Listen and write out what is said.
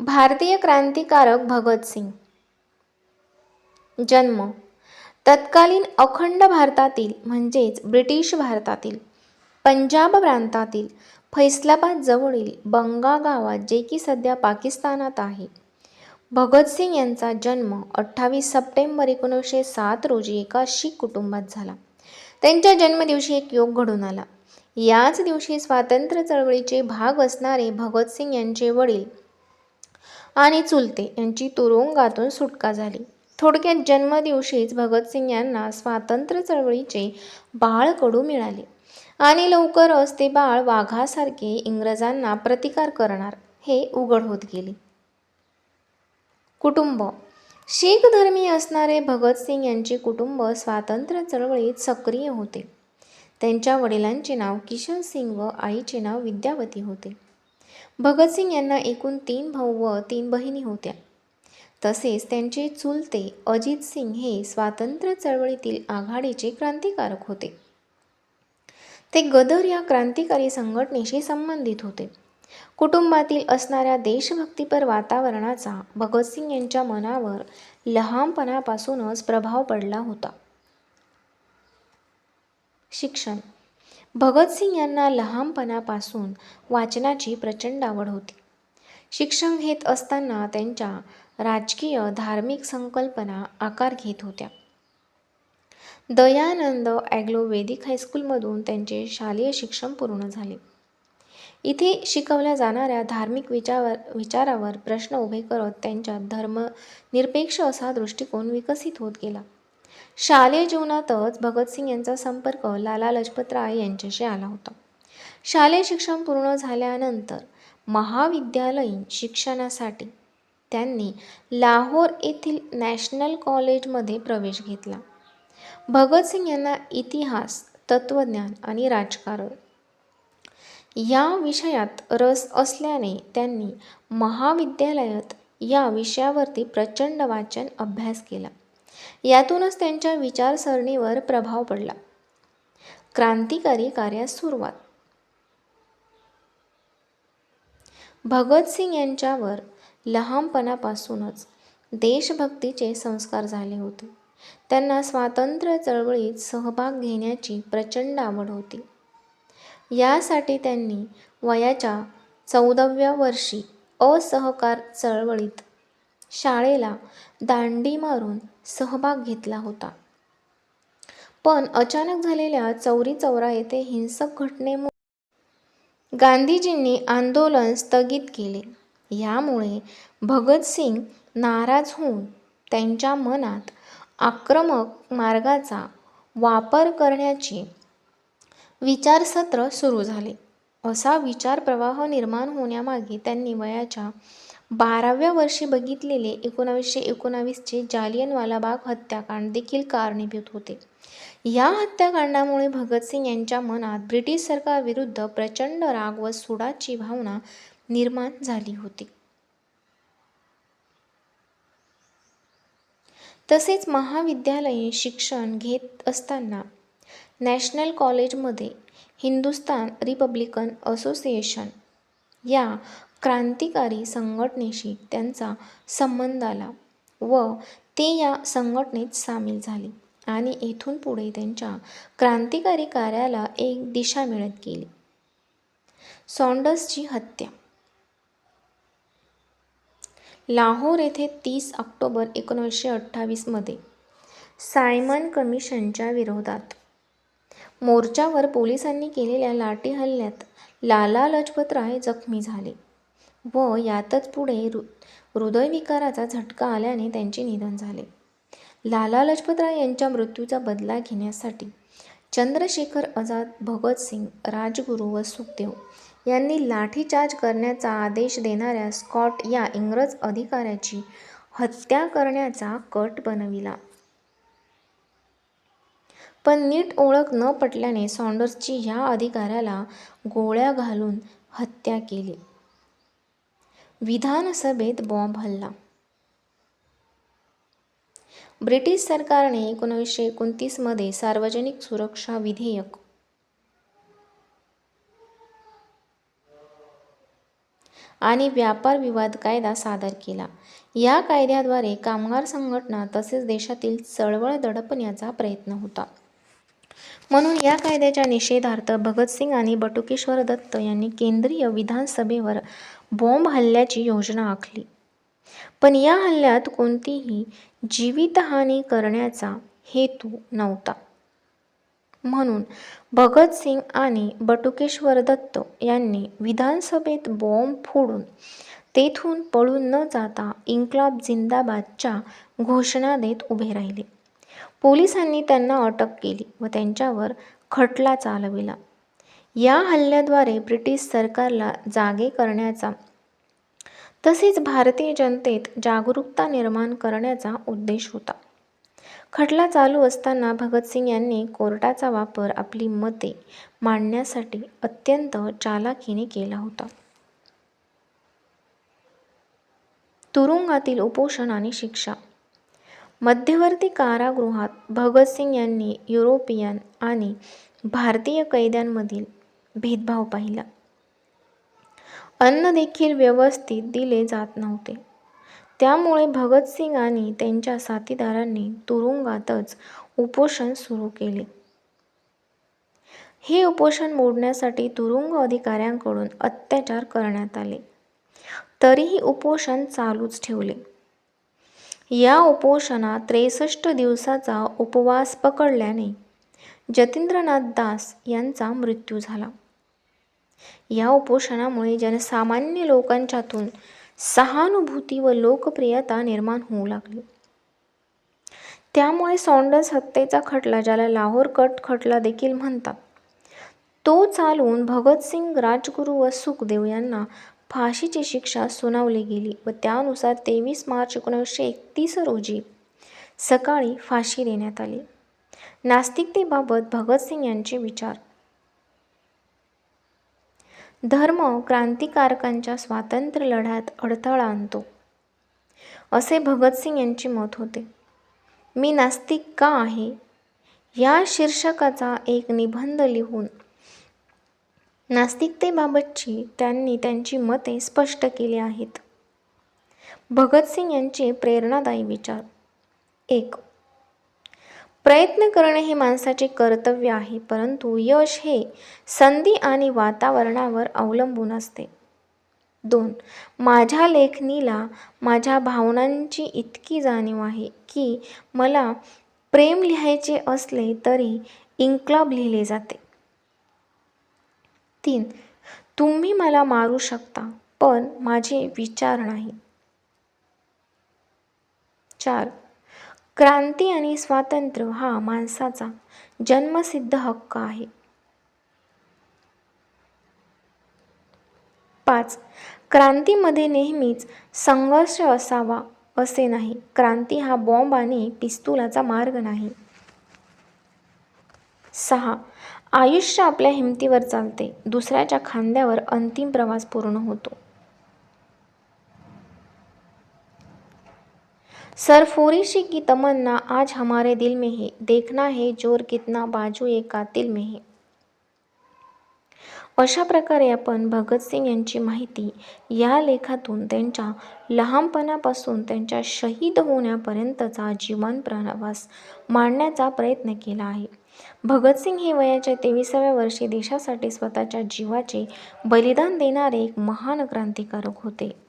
भारतीय क्रांतिकारक भगतसिंग जन्म. तत्कालीन अखंड भारतातील म्हणजेच ब्रिटिश भारतातील पंजाब प्रांतातील फैसलाबाद जवळील बंगा गावात जे की सध्या पाकिस्तानात आहे. भगतसिंग यांचा जन्म अठ्ठावीस सप्टेंबर एकोणीसशे सात रोजी एका शीख कुटुंबात झाला. त्यांच्या जन्मदिवशी एक योग घडून आला. याच दिवशी स्वातंत्र्य चळवळीचे भाग असणारे भगतसिंग यांचे वडील आणि चुलते यांची तुरुंगातून सुटका झाली. थोडक्यात जन्मदिवशीच भगतसिंग यांना स्वातंत्र्य चळवळीचे बाळकडू मिळाले. आणि लवकरच ते बाळ वाघासारखे इंग्रजांना प्रतिकार करणार हे उघड होत गेले. कुटुंब. शीख धर्मी असणारे भगतसिंग यांचे कुटुंब स्वातंत्र्य चळवळीत सक्रिय होते. त्यांच्या वडिलांचे नाव किशन सिंग व आईचे नाव विद्यावती होते. भगतसिंग यांना एकूण तीन भाऊ व तीन बहिणी होत्या. तसेच त्यांचे चुलते अजित सिंग हे स्वातंत्र्य चळवळीतील आघाडीचे क्रांतिकारक होते. ते गदर या क्रांतिकारी संघटनेशी संबंधित होते. कुटुंबातील असणाऱ्या देशभक्तीपर वातावरणाचा भगतसिंग यांच्या मनावर लहानपणापासूनच प्रभाव पडला होता. शिक्षण भगतसिंग यांना लहानपणापासून वाचनाची प्रचंड आवड होती. शिक्षण घेत असताना त्यांच्या राजकीय धार्मिक संकल्पना आकार घेत होत्या. दयानंद ॲग्लो वेदिक हायस्कूलमधून त्यांचे शालेय शिक्षण पूर्ण झाले. इथे शिकवल्या जाणाऱ्या धार्मिक विचारावर विचारावर प्रश्न उभे करत त्यांच्यात धर्मनिरपेक्ष असा दृष्टिकोन विकसित होत गेला. शालेय जीवनातच भगतसिंग यांचा संपर्क लाला लजपतराय यांच्याशी आला होता. शालेय शिक्षण पूर्ण झाल्यानंतर महाविद्यालयीन शिक्षणासाठी त्यांनी लाहोर येथील नॅशनल कॉलेजमध्ये प्रवेश घेतला. भगतसिंग यांना इतिहास तत्त्वज्ञान आणि राजकारण या विषयात रस असल्याने त्यांनी महाविद्यालयात या विषयावरती प्रचंड वाचन अभ्यास केला. यातूनच त्यांच्या विचारसरणीवर प्रभाव पडला. क्रांतिकारी कार्यास सुरुवात. भगतसिंग यांच्यावर लहानपणापासूनच देशभक्तीचे संस्कार झाले होते. त्यांना स्वातंत्र्य चळवळीत सहभाग घेण्याची प्रचंड आवड होती. यासाठी त्यांनी वयाच्या चौदाव्या वर्षी असहकार चळवळीत शाळेला दांडी मारून सहभाग घेतला होता. पण अचानक झालेल्या चौरी चौरा येथे हिंसक घटनेमुळे गांधीजींनी आंदोलन स्थगित केले. यामुळे भगतसिंग नाराज होऊन त्यांच्या मनात आक्रमक मार्गाचा वापर करण्याचे विचारसत्र सुरू झाले. असा विचार प्रवाह निर्माण होण्यामागे त्यांनी वयाच्या बाराव्या वर्षी बघितलेले एकोणावीसशे एकोणावीसचे जालियनवाला बाग हत्याकांड देखील कारणीभूत होते. या हत्याकांडामुळे भगतसिंग यांच्या मनात ब्रिटिश सरकारविरुद्ध प्रचंड राग व सुडाची भावना निर्माण झाली होती. तसेच महाविद्यालयीन शिक्षण घेत असताना नॅशनल कॉलेजमध्ये हिंदुस्तान रिपब्लिकन असोसिएशन या क्रांतिकारी संघटनेशी त्यांचा संबंध आला व ते या संघटनेत सामील झाले आणि येथून पुढे त्यांच्या क्रांतिकारी कार्याला एक दिशा मिळत गेली. सॉन्डर्सची हत्या. लाहोर येथे तीस ऑक्टोबर एकोणीसशे अठ्ठावीसमध्ये सायमन कमिशनच्या विरोधात मोर्चावर पोलिसांनी केलेल्या लाठी हल्ल्यात लाला लजपतराय जखमी झाले. व यातच पुढे हृ हृदयविकाराचा झटका आल्याने त्यांचे निधन झाले. लाला लजपतराय यांच्या मृत्यूचा बदला घेण्यासाठी चंद्रशेखर आझाद भगतसिंग राजगुरू व सुखदेव यांनी लाठीचार्ज करण्याचा आदेश देणाऱ्या स्कॉट या इंग्रज अधिकाऱ्याची हत्या करण्याचा कट बनविला. पण नीट ओळख न पटल्याने सॉन्डर्सची ह्या अधिकाऱ्याला गोळ्या घालून हत्या केली. विधानसभेत बॉम्ब हल्ला. ब्रिटिश सरकारने एकोणीसशे एकोणतीसमध्ये सार्वजनिक सुरक्षा विधेयक आणि व्यापार विवाद कायदा सादर केला. या कायद्याद्वारे कामगार संघटना तसेच देशातील चळवळ दडपण्याचा प्रयत्न होता. म्हणून या कायद्याच्या निषेधार्थ भगतसिंग आणि बटुकेश्वर दत्त यांनी केंद्रीय विधानसभेवर बॉम्ब हल्ल्याची योजना आखली. पण या हल्ल्यात कोणतीही जीवितहानी करण्याचा हेतू नव्हता. म्हणून भगतसिंग आणि बटुकेश्वर दत्त यांनी विधानसभेत बॉम्ब फोडून तेथून पळून न जाता इन्क्लाब जिंदाबादच्या घोषणा देत उभे राहिले. पोलिसांनी त्यांना अटक केली व त्यांच्यावर खटला चालविला. या हल्ल्याद्वारे ब्रिटिश सरकारला जागे करण्याचा तसेच भारतीय जनतेत जागरूकता निर्माण करण्याचा उद्देश होता. खटला चालू असताना भगतसिंग यांनी कोर्टाचा वापर आपली मते मांडण्यासाठी अत्यंत चालाखीने केला होता. तुरुंगातील उपोषण आणि शिक्षा मध्यवर्ती कारागृहात भगतसिंग यांनी युरोपियन आणि भारतीय कैद्यांमधील भेदभाव पाहिला. अन्न देखील व्यवस्थित दिले जात नव्हते. त्यामुळे भगतसिंग आणि त्यांच्या साथीदारांनी तुरुंगातच उपोषण सुरू केले. हे उपोषण मोडण्यासाठी तुरुंग अधिकाऱ्यांकडून अत्याचार करण्यात आले. तरीही उपोषण चालूच ठेवले. या उपोषणात त्रेसष्ट दिवसाचा उपवास पकडल्याने जतींद्रनाथ दास यांचा मृत्यू झाला. या उपोषणामुळे जनसामान्य लोकांच्यातून सहानुभूती व लोकप्रियता निर्माण होऊ लागली. त्यामुळे सॉन्डर्स हत्येचा खटला ज्याला लाहोर कट खटला देखील म्हणतात तो चालवून भगतसिंग राजगुरू व सुखदेव यांना फाशीची शिक्षा सुनावली गेली व त्यानुसार तेवीस मार्च एकोणीसशे एकतीस रोजी सकाळी फाशी देण्यात आली. नास्तिकतेबाबत भगतसिंग यांचे विचार. धर्म क्रांतिकारकांच्या स्वातंत्र्य लढ्यात अडथळा आणतो असे भगतसिंग यांचे मत होते. मी नास्तिक का आहे? या शीर्षकाचा एक निबंध लिहून नास्तिकतेबाबतची त्यांनी त्यांची मते स्पष्ट केली आहेत. भगतसिंग यांचे प्रेरणादायी विचार. एक प्रयत्न करणे हे माणसाचे कर्तव्य आहे परंतु यश हे संधी आणि वातावरणावर अवलंबून असते. दोन माझ्या लेखणीला माझ्या भावनांची इतकी जाणीव आहे की मला प्रेम लिहायचे असले तरी इन्क्लब लिहिले जाते. तीन तुम्ही मला मारू शकता पण माझे विचार नाही. चार. क्रांती आणि स्वातंत्र्य हा माणसाचा जन्मसिद्ध हक्क आहे. पाच. क्रांतीमध्ये नेहमीच संघर्ष असावा असे नाही. क्रांती हा बॉम्ब आणि पिस्तुलाचा मार्ग नाही. सहा. आयुष्य आपल्या हिमतीवर चालते. दुसऱ्याच्या खांद्यावर अंतिम प्रवास पूर्ण होतो. सरफोरीशी की तमन्ना आज हमारे दिल में है. देखना है जोर कितना बाजू ए कातिल में है. अशा प्रकारे आपण भगतसिंग यांची माहिती या लेखातून त्यांच्या लहानपणापासून त्यांच्या शहीद होण्यापर्यंतचा जीवन प्रवास मांडण्याचा प्रयत्न केला आहे. भगतसिंग हे वयाच्या तेविसाव्या वर्षी देशासाठी स्वतःच्या जीवाचे बलिदान देणारे एक महान क्रांतिकारक होते.